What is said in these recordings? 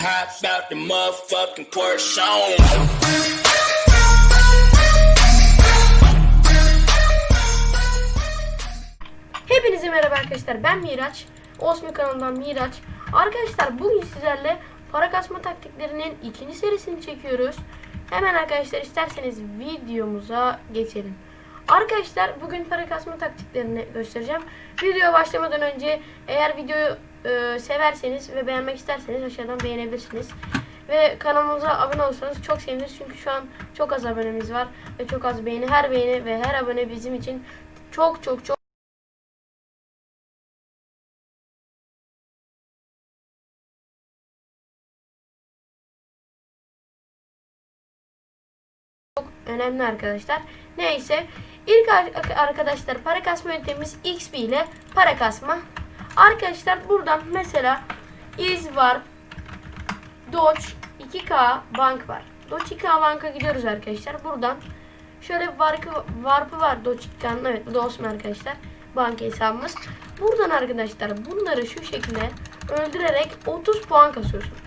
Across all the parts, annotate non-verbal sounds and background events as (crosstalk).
Hop out the motherfucking Porsche. Hepinize merhaba arkadaşlar. Ben Miraç. Osmi kanalından Miraç. Arkadaşlar bugün sizlerle para kasma taktiklerinin ikinci serisini çekiyoruz. Hemen arkadaşlar isterseniz videomuza geçelim. Arkadaşlar bugün para kasma taktiklerini göstereceğim. Videoya başlamadan önce eğer videoyu e, severseniz ve beğenmek isterseniz aşağıdan beğenebilirsiniz. Ve kanalımıza abone olursanız çok seviniriz. Çünkü şu an çok az abonemiz var. Ve çok az beğeni. Her beğeni ve her abone bizim için çok çok çok önemli arkadaşlar. Neyse ilk ar- arkadaşlar para kasma yöntemimiz XP ile para kasma. Arkadaşlar buradan mesela iz var. Doge 2K bank var. Doge 2K banka gidiyoruz arkadaşlar. Buradan şöyle bir varpı, varpı var Doge 2K'nın. Evet bu da olsun arkadaşlar. Banka hesabımız. Buradan arkadaşlar bunları şu şekilde öldürerek 30 puan kasıyorsunuz.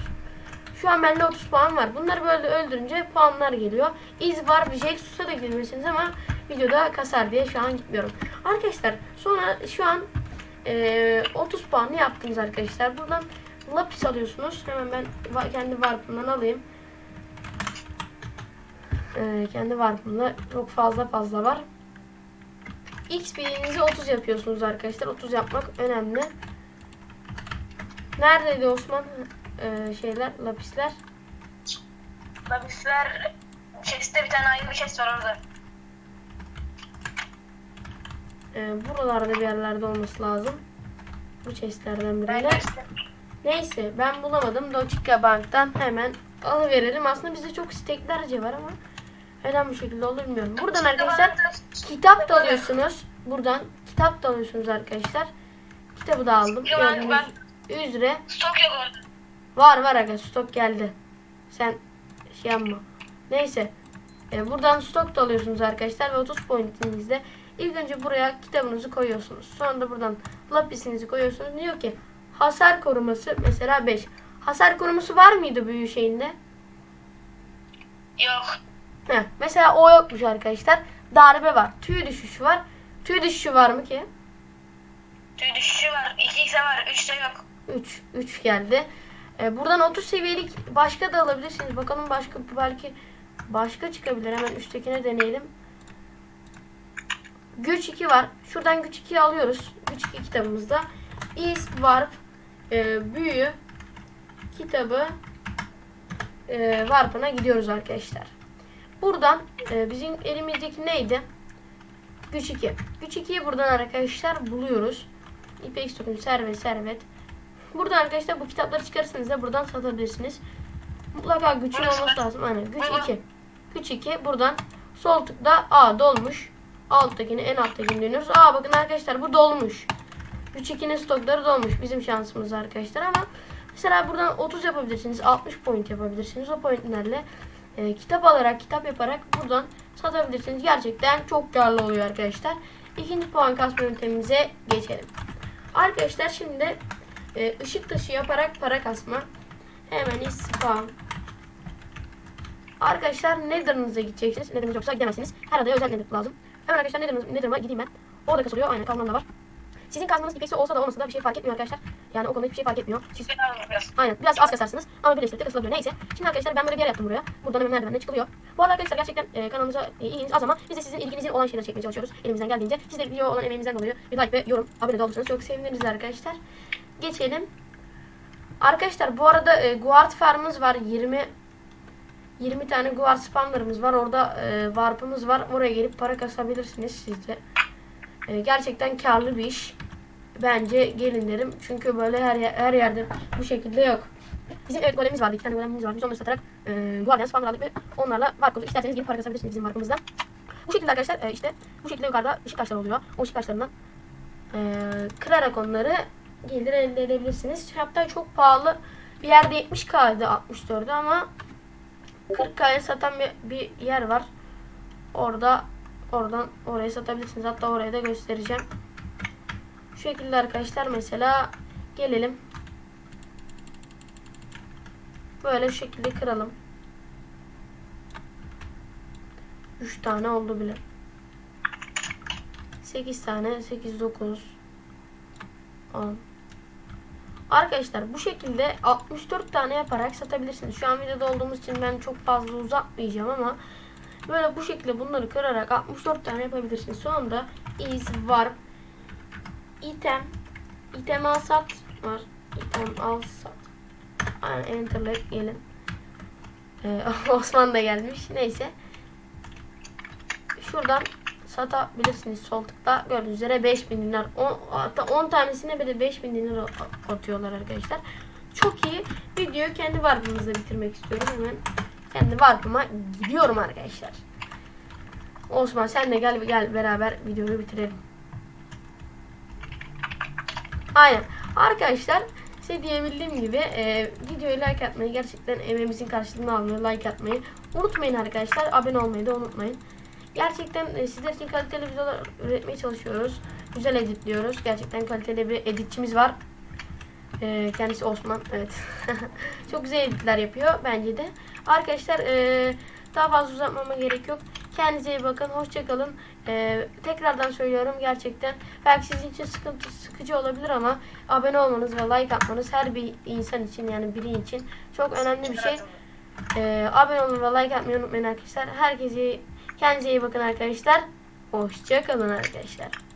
Şu an bende 30 puan var. Bunları böyle öldürünce puanlar geliyor. İz var bir Jexus'a da gidebilirsiniz ama videoda kasar diye şu an gitmiyorum. Arkadaşlar sonra şu an eee 30 puanı yaptınız arkadaşlar. Buradan lapis alıyorsunuz. Hemen ben kendi warp'ımdan alayım. Eee, kendi warp'ımda çok fazla fazla var. XP'nizi 30 yapıyorsunuz arkadaşlar. 30 yapmak önemli. Neredeydi Osman? Ee, şeyler, lapisler. Lapisler chest'te bir tane ayrı bir chest var orada. Ee, buralarda bir yerlerde olması lazım. Bu chestlerden birinde. Neyse ben bulamadım. Doçika Bank'tan hemen alıverelim. Aslında bizde çok isteklerce var ama neden bu şekilde olur bilmiyorum. Buradan arkadaşlar kitap da alıyorsunuz. Buradan kitap da alıyorsunuz arkadaşlar. Kitabı da aldım. Gördüğünüz üzere. Stok yok orada. Var var aga stok geldi. Sen şey yapma. Neyse. E, buradan stok da alıyorsunuz arkadaşlar ve 30 pointinizde ilk önce buraya kitabınızı koyuyorsunuz. Sonra da buradan lapisinizi koyuyorsunuz. Diyor ki hasar koruması mesela 5. Hasar koruması var mıydı büyü şeyinde? Yok. Heh, mesela o yokmuş arkadaşlar. Darbe var. Tüy düşüşü var. Tüy düşüşü var mı ki? Tüy düşüşü var. 2x'e var. 3'te yok. 3 3 geldi. Ee, buradan 30 seviyelik başka da alabilirsiniz. Bakalım başka belki başka çıkabilir. Hemen üsttekine deneyelim. Güç 2 var. Şuradan güç 2'yi alıyoruz. Güç 2 kitabımızda. İz, Warp, e, Büyü kitabı e, Warp'ına gidiyoruz arkadaşlar. Buradan e, bizim elimizdeki neydi? Güç 2. Güç 2'yi buradan arkadaşlar buluyoruz. İpek sokun, servet, servet. Burada arkadaşlar bu kitapları çıkarırsanız da buradan satabilirsiniz. Mutlaka güçün olması lazım. Aynen. Güç 2. Güç 2. Buradan sol tıkta A dolmuş. Alttakini en alttakini dönüyoruz. Aa bakın arkadaşlar bu dolmuş. Güç 2'nin stokları dolmuş. Bizim şansımız arkadaşlar ama mesela buradan 30 yapabilirsiniz. 60 point yapabilirsiniz. O pointlerle e, kitap alarak, kitap yaparak buradan satabilirsiniz. Gerçekten çok karlı oluyor arkadaşlar. İkinci puan kasma yöntemimize geçelim. Arkadaşlar şimdi e, ışık taşı yaparak para kasma. Hemen spam. Arkadaşlar Nether'ınıza gideceksiniz. Nether'ınız yoksa gidemezsiniz. Her adaya özel Nether lazım. Hemen arkadaşlar Nether'ınız, Nether'ıma gideyim ben. Orada kasılıyor. Aynen kalmam da var. Sizin kazmanız ipeksi olsa da olmasa da bir şey fark etmiyor arkadaşlar. Yani o konuda hiçbir şey fark etmiyor. Siz biraz. Aynen biraz az kasarsınız ama bir de kasılabiliyor. Neyse. Şimdi arkadaşlar ben böyle bir yer yaptım buraya. Buradan hemen merdivenle çıkılıyor. Bu arada arkadaşlar gerçekten e, kanalımıza e, ilginiz az ama biz de sizin ilginizin olan şeyleri çekmeye çalışıyoruz. Elimizden geldiğince. Siz de video olan emeğimizden dolayı bir like ve yorum abone de olursanız çok seviniriz arkadaşlar. Geçelim. Arkadaşlar bu arada e, guard farmımız var. 20 20 tane guard spamlarımız var. Orada e, warp'ımız var. Oraya gelip para kasabilirsiniz siz de. E, gerçekten karlı bir iş. Bence gelin derim. Çünkü böyle her yer- her yerde bu şekilde yok. Bizim evet golemimiz vardı. iki tane golemimiz vardı. Biz onları satarak e, Guardian spamlar aldık ve onlarla varp olduk. İsterseniz gelip para kasabilirsiniz bizim varpımızdan. Bu şekilde arkadaşlar e, işte bu şekilde yukarıda ışık taşları oluyor. O ışık taşlarından e, kırarak onları gelir elde edebilirsiniz. Hatta çok pahalı bir yerde 70k'ydı 64'ü ama 40k'ya satan bir, bir yer var. Orada oradan oraya satabilirsiniz. Hatta oraya da göstereceğim. Şu şekilde arkadaşlar mesela gelelim. Böyle şu şekilde kıralım. 3 tane oldu bile. 8 tane 8 9 10 Arkadaşlar bu şekilde 64 tane yaparak satabilirsiniz. Şu an videoda olduğumuz için ben çok fazla uzatmayacağım ama böyle bu şekilde bunları kırarak 64 tane yapabilirsiniz. Sonunda is var item item al sat var. item al sat. Aynen enter'la gelin. Ee, (laughs) Osman da gelmiş. Neyse. Şuradan satabilirsiniz sol tıkla. Gördüğünüz üzere 5000 dinar. 10, hatta 10 tanesine bile 5000 dinar atıyorlar arkadaşlar. Çok iyi. Videoyu kendi warp'ımızla bitirmek istiyorum. Hemen kendi warp'ıma gidiyorum arkadaşlar. Osman sen de gel gel beraber videoyu bitirelim. Aynen. Arkadaşlar size diyebildiğim gibi e, videoyu like atmayı gerçekten emeğimizin karşılığını almıyor. Like atmayı unutmayın arkadaşlar. Abone olmayı da unutmayın. Gerçekten e, sizler için kaliteli videolar üretmeye çalışıyoruz. Güzel editliyoruz. Gerçekten kaliteli bir editçimiz var. E, kendisi Osman. Evet. (laughs) Çok güzel editler yapıyor bence de. Arkadaşlar e, daha fazla uzatmama gerek yok. Kendinize iyi bakın. Hoşçakalın. Tekrardan söylüyorum gerçekten. Belki sizin için sıkıntı sıkıcı olabilir ama abone olmanız ve like atmanız her bir insan için yani biri için çok önemli bir şey. Ee, abone olmayı ve like atmayı unutmayın arkadaşlar. Herkese kendinize iyi bakın arkadaşlar. Hoşçakalın arkadaşlar.